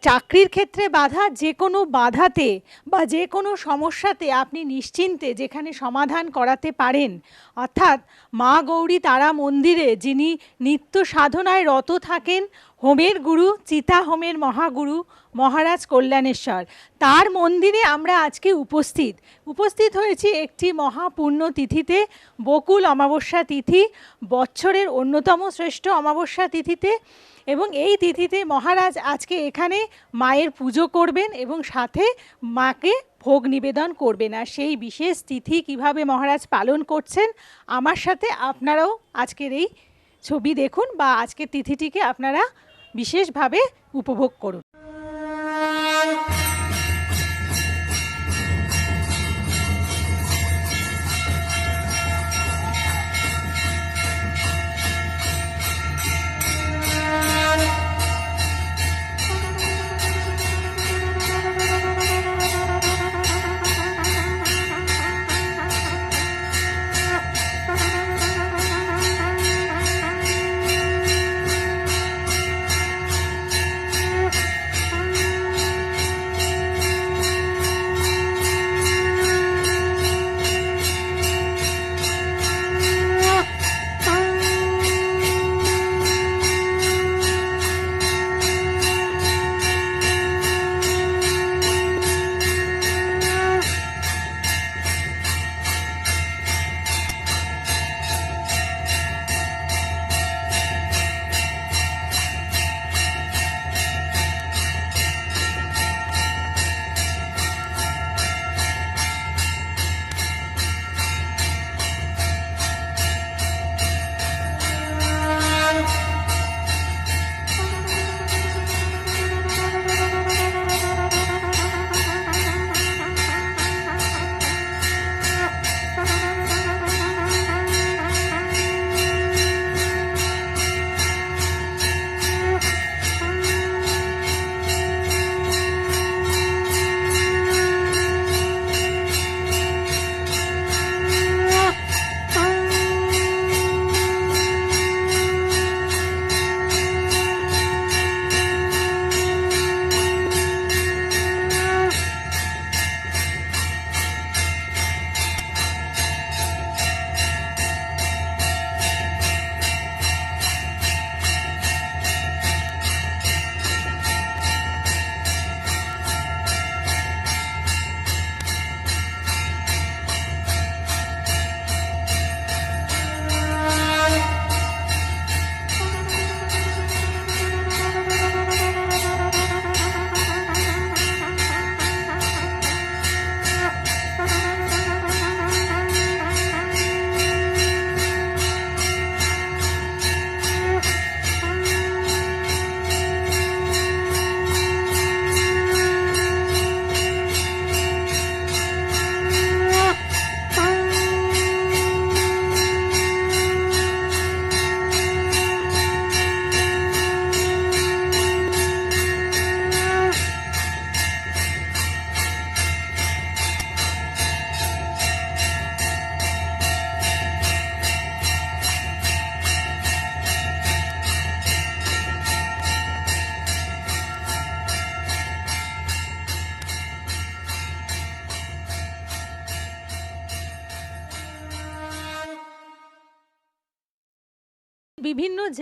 চাকরির ক্ষেত্রে বাধা যে কোনো বাধাতে বা যে কোনো সমস্যাতে আপনি নিশ্চিন্তে যেখানে সমাধান করাতে পারেন। অর্থাৎ মা গৌরী তারা মন্দিরে যিনি নিত্য সাধনায় রত থাকেন, হোমের গুরু, চিতা হোমের মহাগুরু মহারাজ কল্যাণেশ্বর। তার মন্দিরে আমরা আজকে উপস্থিত। উপস্থিত হয়েছি একটি মহাপূর্ণ তিথিতে, বকুল অমাবস্যা তিথি, বৎসরের অন্যতম শ্রেষ্ঠ অমাবস্যা তিথিতে। এবং এই তিথিতে মহারাজ আজকে এখানে মায়ের পুজো করবেন এবং সাথে মাকে ভোগ নিবেদন করবেন। আর সেই বিশেষ তিথি কীভাবে মহারাজ পালন করছেন, আমার সাথে আপনারাও আজকের এই ছবি দেখুন বা আজকের তিথিটিকে আপনারা বিশেষভাবে উপভোগ করুন।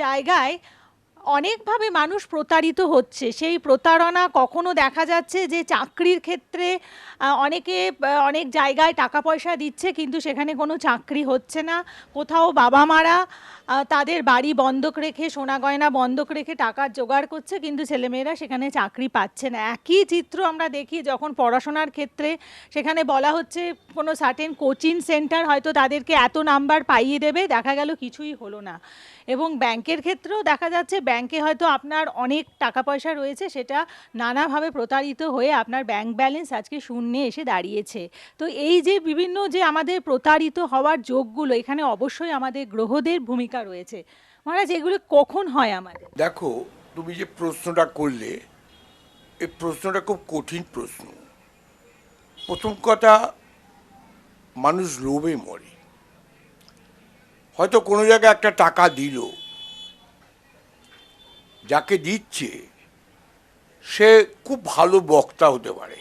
জায়গায় অনেকভাবে মানুষ প্রতারিত হচ্ছে। সেই প্রতারণা কখনো দেখা যাচ্ছে যে চাকরির ক্ষেত্রে অনেকে অনেক জায়গায় টাকা পয়সা দিচ্ছে, কিন্তু সেখানে কোনো চাকরি হচ্ছে না। কোথাও বাবা মারা তাদের বাড়ি বন্ধক রেখে, সোনা গয়না বন্ধক রেখে টাকার জোগাড় করছে, কিন্তু ছেলেমেয়েরা সেখানে চাকরি পাচ্ছে না। একই চিত্র আমরা দেখি যখন পড়াশোনার ক্ষেত্রে, সেখানে বলা হচ্ছে কোনো সার্টেন কোচিং সেন্টার হয়তো তাদেরকে এত নাম্বার পাইয়ে দেবে, দেখা গেল কিছুই হলো না। এবং ব্যাংকের ক্ষেত্রেও দেখা যাচ্ছে, ব্যাংকে হয়তো আপনার অনেক টাকা পয়সা রয়েছে, সেটা নানাভাবে প্রতারিত হয়ে আপনার ব্যাংক ব্যালেন্স আজকে শূন্যে এসে দাঁড়িয়েছে। তো এই যে বিভিন্ন যে আমাদের প্রতারিত হওয়ার যোগগুলো, এখানে অবশ্যই আমাদের গ্রহদের ভূমিকা রয়েছে। মহারাজ, এগুলো কখন হয় আমাদের? দেখো, তুমি যে প্রশ্নটা করলে, এই প্রশ্নটা খুব কঠিন প্রশ্ন। প্রথম কথা, মানুষ লোভে মরে। হয়তো কোনো জায়গায় একটা টাকা দিল, যাকে দিচ্ছে, সে খুব ভালো বক্তা হতে পারে।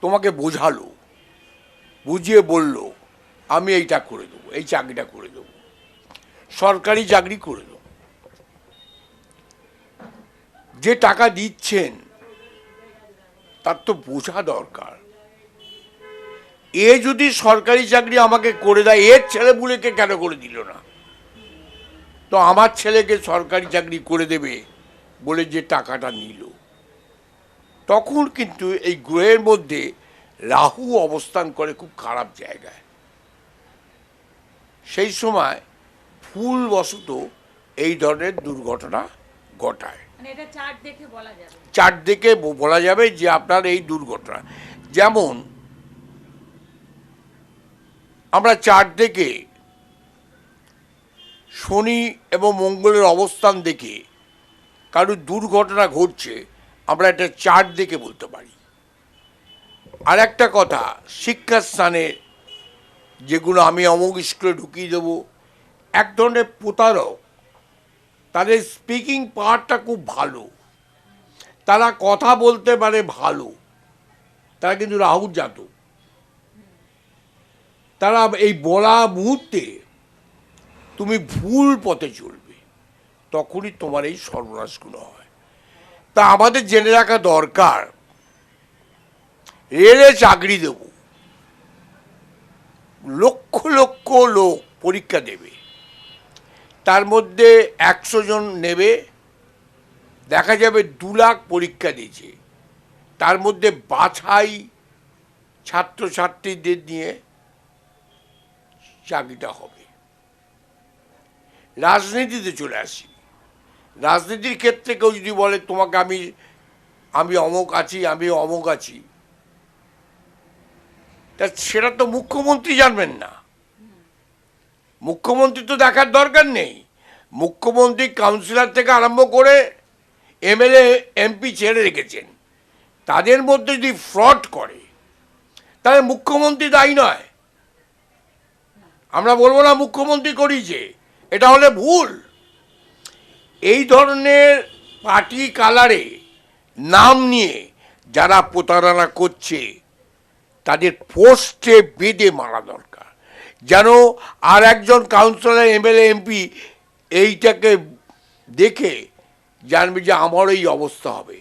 তোমাকে বোঝালো, বুঝিয়ে বলল, আমি এইটা করে দেবো, এই চাকরিটা করে দেবো। সরকারি চাকরি করে দেবো। যে টাকা দিচ্ছেন, তার তো বোঝা দরকার। এ যদি সরকারি চাকরি আমাকে করে দেয়, এর ছেলে ছেলেপুলেকে কেন করে দিল না? তো আমার ছেলেকে সরকারি চাকরি করে দেবে বলে যে টাকাটা নিল। তখন কিন্তু এই গ্রহের মধ্যে রাহু অবস্থান করে খুব খারাপ জায়গায়। সেই সময় ভুলবশত এই ধরনের দুর্ঘটনা ঘটায়। মানে চার্ট দেখে বলা যাবে। চারদিকে বলা যাবে যে আপনার এই দুর্ঘটনা। যেমন আমরা চারদিকে শনি এবং মঙ্গলের অবস্থান দেখে কারোর দুর্ঘটনা ঘটছে আমরা এটা চার দেখে বলতে পারি। আর একটা কথা, শিক্ষাস্থানে যেগুলো আমি অমুক স্কুলে ঢুকিয়ে দেবো, এক ধরনের প্রতারক, তাদের স্পিকিং পাওয়ারটা খুব ভালো। তারা কথা বলতে পারে ভালো। তারা কিন্তু রাহুর জাতক তারা এই বলা মুহূর্তে তুমি ভুল পথে চলবে, তখনই তোমার এই সর্বনাশগুলো হয়। তা আমাদের জেনে রাখা দরকার। রেলে চাকরি দেব। লক্ষ লক্ষ লোক পরীক্ষা দেবে। তার মধ্যে একশো জন নেবে। দেখা যাবে দু লাখ পরীক্ষা দিয়েছে। তার মধ্যে বাছাই ছাত্রছাত্রীদের নিয়ে চাকরিটা হবে। রাজনীতিতে চলে আসি। রাজনীতির ক্ষেত্রে কেউ যদি বলে, তোমাকে আমি আমি অমক আছি, আমি অমক আছি। তা সেটা তো মুখ্যমন্ত্রী জানবেন না। মুখ্যমন্ত্রী তো দেখার দরকার নেই। মুখ্যমন্ত্রী কাউন্সিলর থেকে আরম্ভ করে এমএলএ, এমপি ছেড়ে রেখেছেন। তাদের মধ্যে যদি ফ্রড করে, তাহলে মুখ্যমন্ত্রী দায়ী নয়। আমরা বলব না মুখ্যমন্ত্রী করিয়েছে, এটা হলে ভুল। এই ধরনের পার্টি কালারে নাম নিয়ে যারা প্রতারণা করছে, তাদের পোস্টে বেঁধে মারা দরকার। যেন আর একজন কাউন্সিলর, এমএলএ, এমপি এইটাকে দেখে জানবে যে আমারও এই অবস্থা হবে।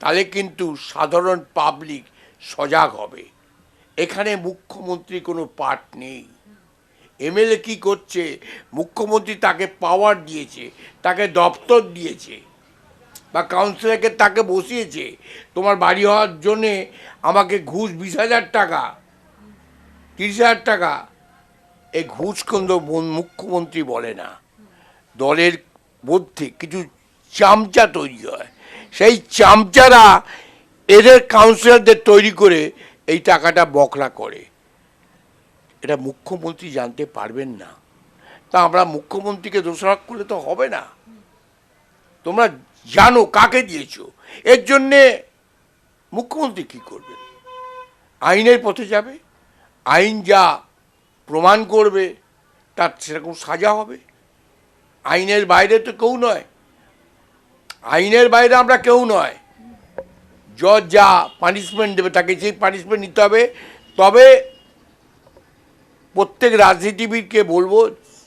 তাহলে কিন্তু সাধারণ পাবলিক সজাগ হবে। এখানে মুখ্যমন্ত্রী কোনো পার্ট নেই। এমএলএ কী করছে? মুখ্যমন্ত্রী তাকে পাওয়ার দিয়েছে, তাকে দপ্তর দিয়েছে, বা কাউন্সিলরকে তাকে বসিয়েছে। তোমার বাড়ি হওয়ার জন্যে আমাকে ঘুষ বিশ হাজার টাকা, তিরিশ হাজার টাকা। এই ঘুষ কিন্তু মন- মুখ্যমন্ত্রী বলে না। দলের মধ্যে কিছু চামচা তৈরি হয়। সেই চামচারা এদের কাউন্সিলরদের তৈরি করে এই টাকাটা বকরা করে। এটা মুখ্যমন্ত্রী জানতে পারবেন না। তা আমরা মুখ্যমন্ত্রীকে দোষারোপ করলে তো হবে না। তোমরা জানো কাকে দিয়েছ। এর জন্যে মুখ্যমন্ত্রী কি করবেন? আইনের পথে যাবে, আইন যা প্রমাণ করবে, তার সেরকম সাজা হবে। আইনের বাইরে তো কেউ নয়। আইনের বাইরে আমরা কেউ নয়। জজ যা পানিশমেন্ট দেবে, তাকে সেই পানিশমেন্ট নিতে হবে, তবে প্রত্যেক রাজনীতিবিদকে বলব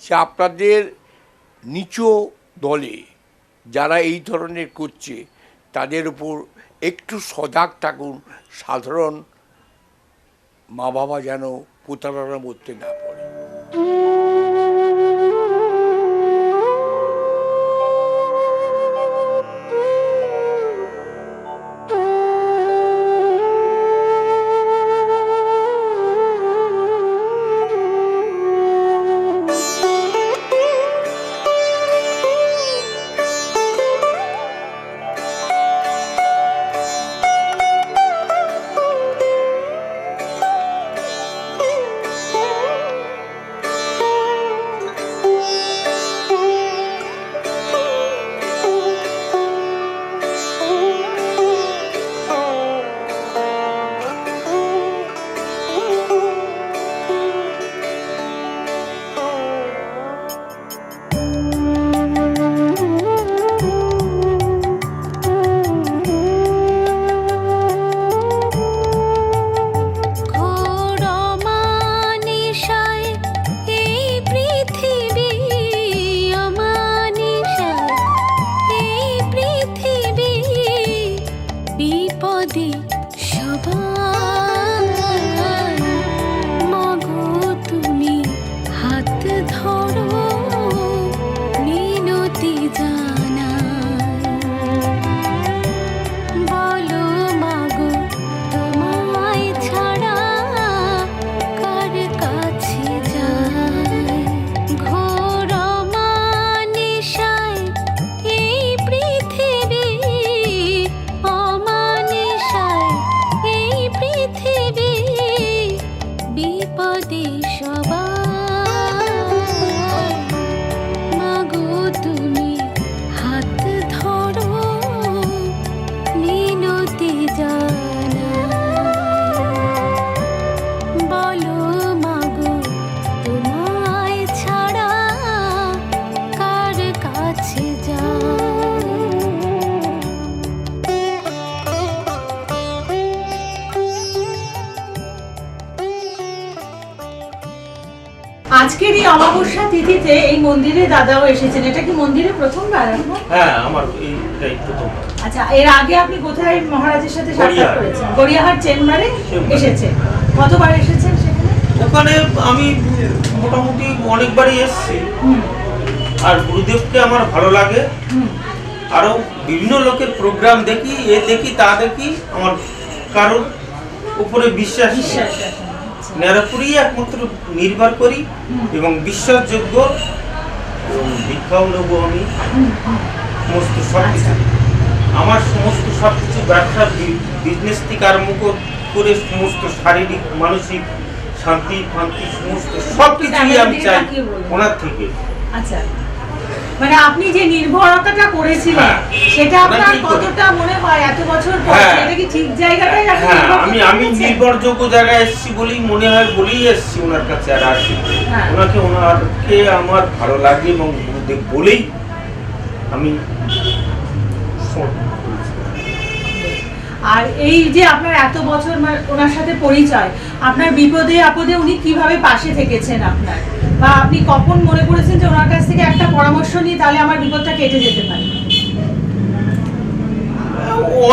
যে আপনাদের নিচু দলে যারা এই ধরনের করছে, তাদের উপর একটু সজাগ থাকুন, সাধারণ মা বাবা যেন প্রতারণা করতে না পড়ে তিথিতে এই মন্দিরে দাদাও এসেছেন এটা কি মন্দিরে প্রথমবার হ্যাঁ আমার এইটাই প্রথম আচ্ছা এর আগে আপনি কোথায় মহারাজের সাথে সাক্ষাৎ। করেছেন? গড়িয়াহাট চেম্বারে। এসেছেন। কতবার এসেছেন সেখানে? ওখানে আমি মোটামুটি অনেকবারই এসেছি। আর গুরুদেবকে আমার ভালো লাগে। আরও বিভিন্ন লোকের প্রোগ্রাম দেখি এ দেখি তা দেখি আমার কারোর উপরে বিশ্বাস। বিশ্বাস আচ্ছা। একমাত্র নির্ভর করি এবং বিশ্বাসযোগ্য এবং দীক্ষাও নেব আমি। সমস্ত সব কিছু আমার সমস্ত সব কিছু ব্যবসা বিজনেস থেকে আরম্ভ কর- করে সমস্ত শারীরিক মানসিক শান্তি ফান্তি সমস্ত সব কিছুই আমি চাই ওনার থেকে। আচ্ছা। মানে আপনি যে নির্ভরতাটা করেছিলেন হ্যাঁ। সেটা আপনার ঠিক করে। কতটা মনে হয় এত বছর পর হ্যাঁ। সেটা কি ঠিক জায়গাটাই হ্যাঁ আমি আমি নির্ভরযোগ্য জায়গায় এসেছি বলেই মনে হয় বলেই এসেছি ওনার কাছে আর আসি ওনাকে ওনাকে আমার ভালো লাগে এবং গুরুদেব বলেই আমি। আর এই যে আপনার এত বছর ওনার সাথে পরিচয় আপনার বিপদে আপদে উনি কীভাবে পাশে থেকেছেন আপনার? বা আপনি কখন মনে করেছেন যে ওনার কাছ থেকে একটা পরামর্শ নিয়ে তাহলে আমার বিপদটা কেটে যেতে পারে?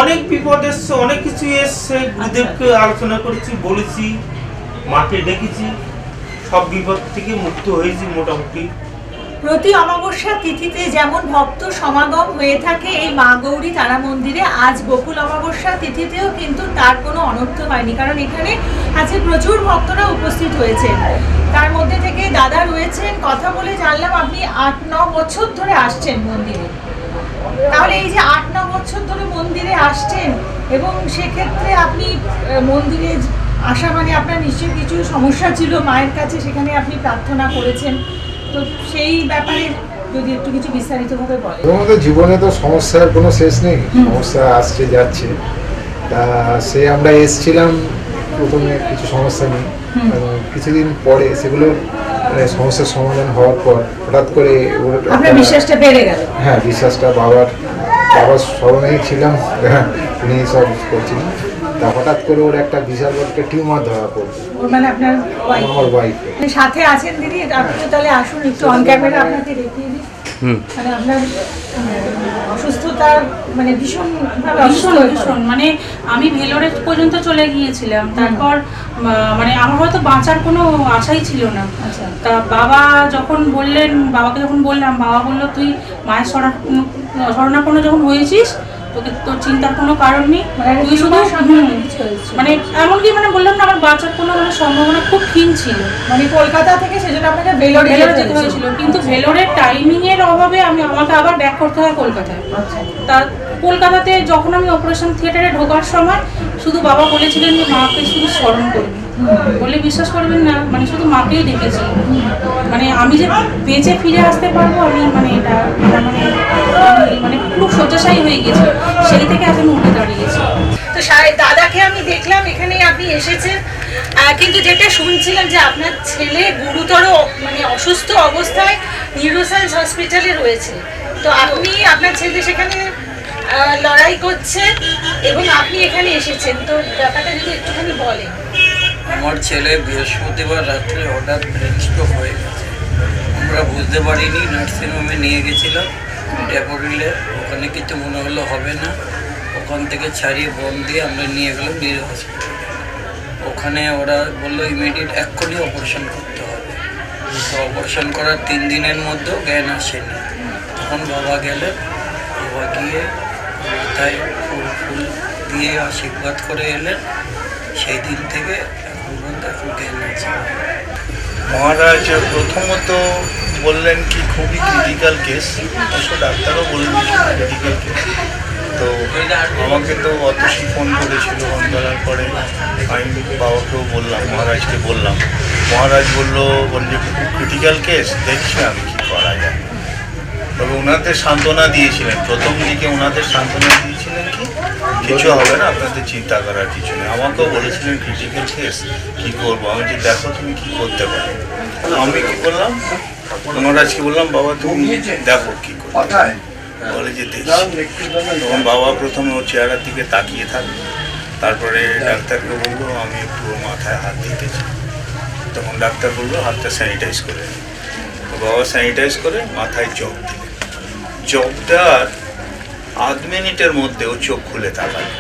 অনেক বিপদ এসছে অনেক কিছু এসছে। গুরুদেবকে আলোচনা করেছি বলেছি মাকে ডেকেছি সব বিপদ থেকে মুক্ত হয়েছি মোটামুটি। প্রতি অমাবস্যা তিথিতে যেমন ভক্ত সমাগম হয়ে থাকে এই মা গৌরী তারা মন্দিরে, আজ বকুল অমাবস্যা তিথিতেও কিন্তু তার কোনো অনর্থ হয়নি। কারণ এখানে আজকে প্রচুর ভক্তরা উপস্থিত হয়েছেন। তার মধ্যে থেকে দাদা রয়েছেন। কথা বলে জানলাম আপনি আট, ন বছর ধরে আসছেন মন্দিরে। তাহলে এই যে আট, ন বছর ধরে মন্দিরে আসছেন এবং সেক্ষেত্রে আপনি মন্দিরে আসা মানে আপনার নিশ্চয়ই কিছু সমস্যা ছিল, মায়ের কাছে সেখানে আপনি প্রার্থনা করেছেন। তো সেই ব্যাপারে যদি একটু কিছু বিস্তারিতভাবে বলেন। আমাদের জীবনে তো সমস্যার কোনো শেষ নেই সমস্যা আসছে যাচ্ছে। তা সে আমরা এসছিলাম প্রথমে কিছু সমস্যা নেই। কিছুদিন পরে সেগুলো মানে সমস্যার সমাধান হওয়ার পর হঠাৎ করে আপনার বিশ্বাসটা বেড়ে গেল? হ্যাঁ বিশ্বাসটা বাবার বাবার স্মরণেই ছিলাম। হ্যাঁ, উনি সব করছিলেন। তা হঠাৎ করে ওর একটা বিশাল বড় একটা টিউমার ধরা পড়ল। ওর মানে আপনার wife। আমার ওয়াইফ মানে সাথে আছেন দিদি? আপনি তো তাহলে আসুন একটু অন ক্যামেরা আপনাকে দেখিয়ে দিই। মানে আপনার অসুস্থতা মানে ভীষণ ভাবে ভীষণ ভীষণ। মানে আমি ভেলোরে পর্যন্ত চলে গিয়েছিলাম। তারপর মানে আমার হয়তো বাঁচার কোনো আশাই ছিল না। আচ্ছা। তা বাবা যখন বললেন বাবাকে যখন বললাম বাবা বলল তুই মায়ের শরণাপন্ন যখন হয়েছিস তোকে তোর চিন্তার কোনো কারণ নেই। মানে তুই শুধু। মানে এমনকি মানে বললাম না আমার বাঁচার কোনো মানে সম্ভাবনা খুব ক্ষীণ ছিল। মানে কলকাতা থেকে সেজন্য আপনাকে ভেলোরে যেতে হয়েছিল। কিন্তু ভেলোরের টাইমিং এর অভাবে আমি আমাকে আবার ব্যাক করতে হয় কলকাতায়। আচ্ছা। তা কলকাতাতে যখন আমি অপারেশন থিয়েটারে ঢোকার সময় শুধু বাবা বলেছিলেন যে মাকে শুধু স্মরণ করবি। বলে বিশ্বাস করবেন না মানে শুধু মাকেই ডেকেছি। মানে আমি যে বেঁচে ফিরে আসতে পারব, আমি মানে এটা মানে মানে খুব শয্যাশায়ী হয়ে গেছি। সেই থেকে আজ আমি উঠে দাঁড়িয়েছি। তো দাদাকে আমি দেখলাম এখানে আপনি এসেছেন। কিন্তু যেটা শুনছিলাম যে আপনার ছেলে গুরুতর মানে অসুস্থ অবস্থায় নিউরোসায়েন্স হসপিটালে রয়েছে। তো আপনি, আপনার ছেলে সেখানে লড়াই করছেন এবং আপনি এখানে এসেছেন। তো ব্যাপারটা যদি একটুখানি বলেন। আমার ছেলে বৃহস্পতিবার রাত্রে হঠাৎ ব্রেন হয়ে গেছে। আমরা বুঝতে পারিনি, নার্সিংহোমে নিয়ে গেছিলাম ড্যাপোরিলে ওখানে কিছু মনে হলো হবে না। ওখান থেকে ছাড়িয়ে বন দিয়ে আমরা নিয়ে গেলাম নিয়ে হসপিটালে। ওখানে ওরা বলল ইমিডিয়েট এক্ষুনি অপারেশন করতে হবে। তো অপারেশন করার তিন দিনের মধ্যেও জ্ঞান আসেনি। তখন বাবা গেলে বাবা গিয়ে মাথায় ফুল ফুল দিয়ে আশীর্বাদ করে এলেন সেই দিন থেকে এখন পর্যন্ত এখন জ্ঞান আছে। মহারাজ, প্রথমত বললেন কি, খুবই ক্রিটিক্যাল কেস অবশ্য ডাক্তারও বলে ক্রিটিক্যাল কেস তো আমাকে তো অত ফোন করেছিল ফোন করার পরে। আমি বাবাকেও বললাম, মহারাজকে বললাম। মহারাজ বলল, বললে, খুব ক্রিটিক্যাল কেস দেখছি আমি কি করা যায়। তবে ওনাদের সান্ত্বনা দিয়েছিলেন। প্রথম দিকে ওনাদের সান্ত্বনা দিয়েছিলেন কি, কিছু হবে না, আপনাদের চিন্তা করার কিছু নেই। আমাকেও বলেছিলেন ক্রিটিক্যাল কেস কি করব? আমি যে দেখো তুমি কি করতে পারো। আমি কি বললাম? মহারাজকে বললাম, বাবা, তুমি দেখো কি করতে বলে যে তখন বাবা প্রথমে ওর চেহারার দিকে তাকিয়ে থাকল তারপরে ডাক্তারকে বলল, আমি একটু মাথায় হাত দিতেছি। তখন ডাক্তার বলল, হাতটা স্যানিটাইজ করে বাবা স্যানিটাইজ করে মাথায় চোখ দিলেন দেওয়ার আধ মিনিটের মধ্যে ও চোখ খুলে তাকালো।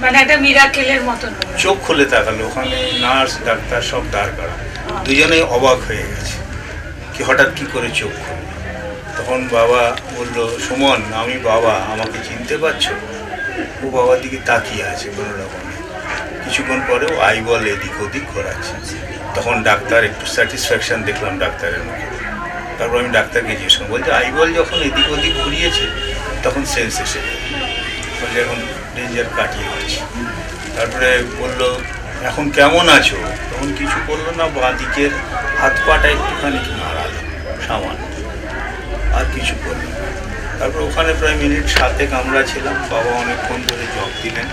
মানে একটা মিরাকেলের মতন। চোখ খুলে তাকালো ওখানে নার্স ডাক্তার সব দাঁড় করা। দুজনেই অবাক হয়ে গেছে কি হঠাৎ কি করে চোখ খুলল। তখন বাবা বলল সুমন আমি বাবা আমাকে চিনতে পারছ? ও বাবার দিকে তাকিয়ে আছে কোনো রকমে। কিছুক্ষণ পরে ও আই বল এদিক ওদিক ঘোরাচ্ছে। তখন ডাক্তার একটু স্যাটিসফ্যাকশন দেখলাম ডাক্তারের মুখে। তারপর আমি ডাক্তারকে জিজ্ঞেস করলাম বলছে আই বল যখন এদিক ওদিক ঘুরিয়েছে, তখন সেন্স এসে বলছে, এখন ডেঞ্জার কাটিয়ে গেছে তারপরে বলল, এখন কেমন আছো? তখন কিছু বলল না, বাঁ দিকের হাত পাটা একটুখানি নাড়ালো, সামান্য। আর কিছু করল তারপর ওখানে প্রায় মিনিট সাতেক আমরা ছিলাম, বাবা অনেকক্ষণ ধরে জব দিলেন।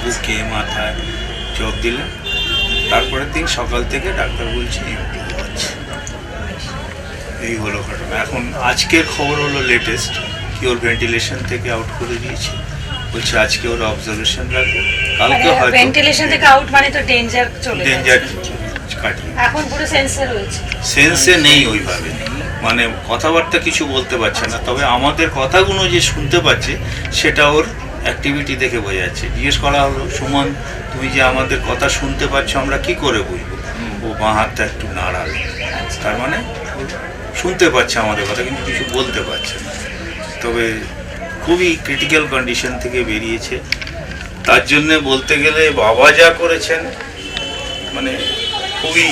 বুকে মাথায় জব দিলেন। তারপরের দিন সকাল থেকে ডাক্তার বলছে এই হলো ঘটনা। এখন আজকের খবর হলো লেটেস্ট কি ওর ভেন্টিলেশন থেকে আউট করে দিয়েছে। বলছে আজকে ওর অবজারভেশন রাখবে কালকে হয়তো ভেন্টিলেশন থেকে আউট মানে তো ডেঞ্জার চলে ডেঞ্জার কাটিয়ে এখন পুরো সেন্সার রয়েছে। সেন্সে নেই ওইভাবে। মানে কথাবার্তা কিছু বলতে পারছে না। তবে আমাদের কথাগুলো যে শুনতে পাচ্ছে সেটা ওর অ্যাক্টিভিটি দেখে বোঝা যাচ্ছে। জিজ্ঞেস করা হলো সুমন তুমি যে আমাদের কথা শুনতে পাচ্ছ আমরা কি করে বুঝব? ও বাঁ হাতটা একটু নাড়ালো। তার মানে শুনতে পাচ্ছে আমাদের কথা, কিন্তু কিছু বলতে পারছে না। তবে খুবই ক্রিটিক্যাল কন্ডিশন থেকে বেরিয়েছে। তার জন্যে বলতে গেলে বাবা যা করেছেন মানে খুবই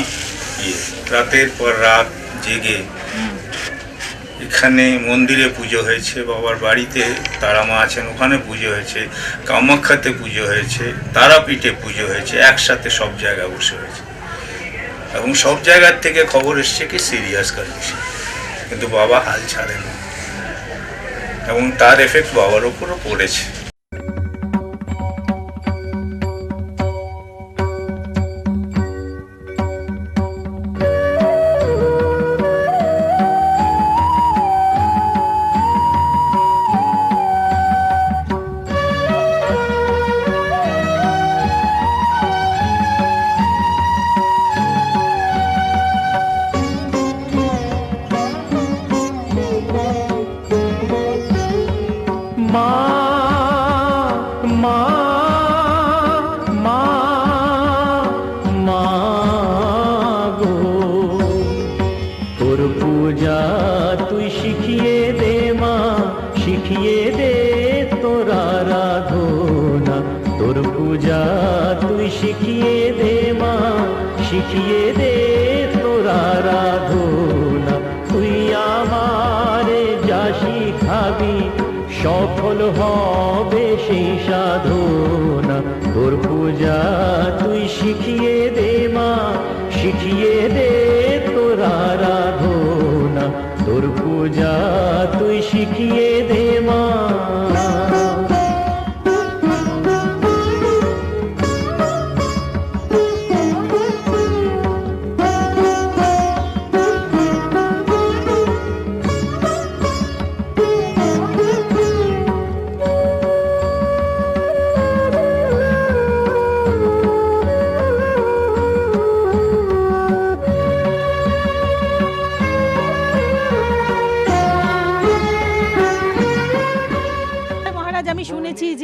ইয়ে। রাতের পর রাত জেগে এখানে মন্দিরে পুজো হয়েছে, বাবার বাড়িতে তারা মা আছেন, ওখানে পুজো হয়েছে, কামাখ্যাতে পুজো হয়েছে, তারাপীঠে পুজো হয়েছে, একসাথে সব জায়গায় বসে হয়েছে। এবং সব জায়গার থেকে খবর এসছে কি সিরিয়াস কন্ডিশন কিন্তু বাবা হাল ছাড়েন। এবং তার এফেক্ট বাবার উপরও পড়েছে শিখিয়ে দে তোর আরাধনা তুই আমারে যা শিখাবি, সফল হবে সেই সাধনা। তোর পূজা তুই শিখিয়ে দে মা, শিখিয়ে দে তোর আরাধনা তোর পূজা তুই শিখিয়ে দে মা।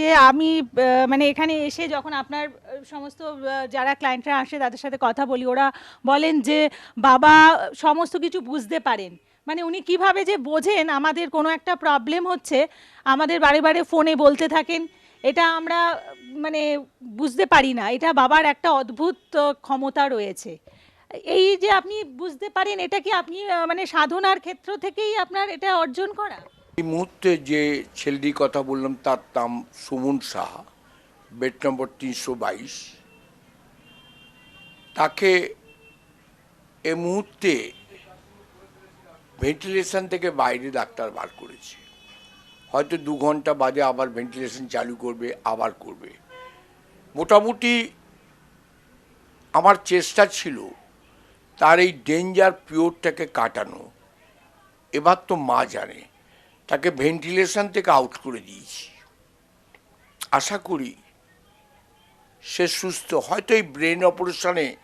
যে আমি মানে এখানে এসে যখন আপনার সমস্ত যারা ক্লায়েন্টরা আসে তাদের সাথে কথা বলি, ওরা বলেন যে, বাবা, সমস্ত কিছু বুঝতে পারেন। মানে উনি কীভাবে যে বোঝেন, আমাদের কোনো একটা প্রবলেম হচ্ছে, আমাদের বারে বারে ফোনে বলতে থাকেন, এটা আমরা মানে বুঝতে পারি না। এটা বাবার একটা অদ্ভুত ক্ষমতা রয়েছে। এই যে আপনি বুঝতে পারেন, এটা কি আপনি মানে সাধনার ক্ষেত্র থেকেই আপনার এটা অর্জন করা? এই মুহূর্তে যে ছেলেটির কথা বললাম, তার নাম সুমন সাহা বেড নম্বর তিনশো বাইশ। তাকে এ মুহূর্তে ভেন্টিলেশন থেকে বাইরে ডাক্তার বার করেছে। হয়তো দু ঘণ্টা বাদে আবার ভেন্টিলেশন চালু করবে, আবার করবে। মোটামুটি আমার চেষ্টা ছিল তার এই ডেঞ্জার পিওরটাকে কাটানো। এবার তো মা জানে। তাকে ভেন্টিলেশন থেকে আউট করে দিয়েছি। আশা করি সে সুস্থ। হয়তো এই ব্রেন অপারেশনে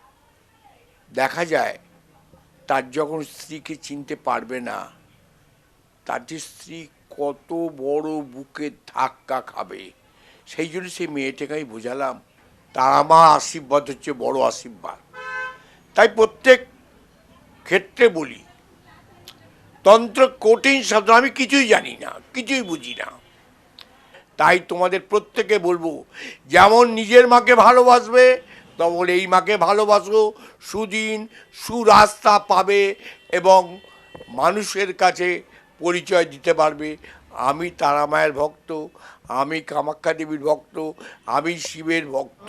দেখা যায়, তার যখন স্ত্রীকে চিনতে পারবে না, তার যে স্ত্রী কত বড় বুকে ধাক্কা খাবে, সেই জন্য সেই মেয়েটাকে আমি বোঝালাম, তার আমার আশীর্বাদ হচ্ছে বড় আশীর্বাদ। তাই প্রত্যেক ক্ষেত্রে বলি তন্ত্র কঠিন শব্দ, আমি কিছুই জানি না, কিছুই বুঝি না। তাই তোমাদের প্রত্যেকে বলব, যেমন নিজের মাকে ভালোবাসবে, তেমন এই মাকে ভালোবাসো, সুদিন সুরাস্তা পাবে এবং মানুষের কাছে পরিচয় দিতে পারবে। আমি তারা মায়ের ভক্ত, আমি কামাখ্যা দেবীর ভক্ত, আমি শিবের ভক্ত।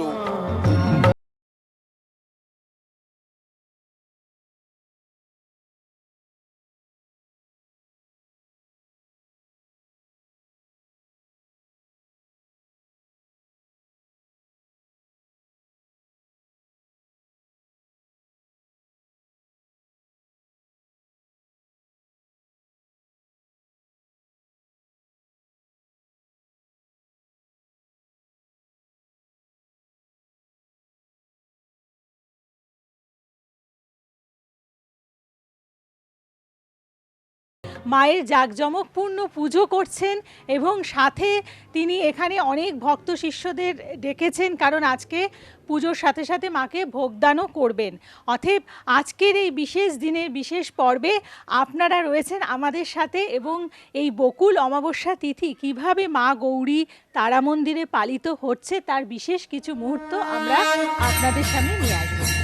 মায়ের জাঁকজমকপূর্ণ পুজো করছেন এবং সাথে তিনি এখানে অনেক ভক্ত শিষ্যদের ডেকেছেন, কারণ আজকে পুজোর সাথে সাথে মাকে ভোগদানও করবেন। অতএব আজকের এই বিশেষ দিনের বিশেষ পর্বে আপনারা রয়েছেন আমাদের সাথে এবং এই বকুল অমাবস্যা তিথি কীভাবে মা গৌরী তারা মন্দিরে পালিত হচ্ছে তার বিশেষ কিছু মুহূর্ত আমরা আপনাদের সামনে নিয়ে আসব।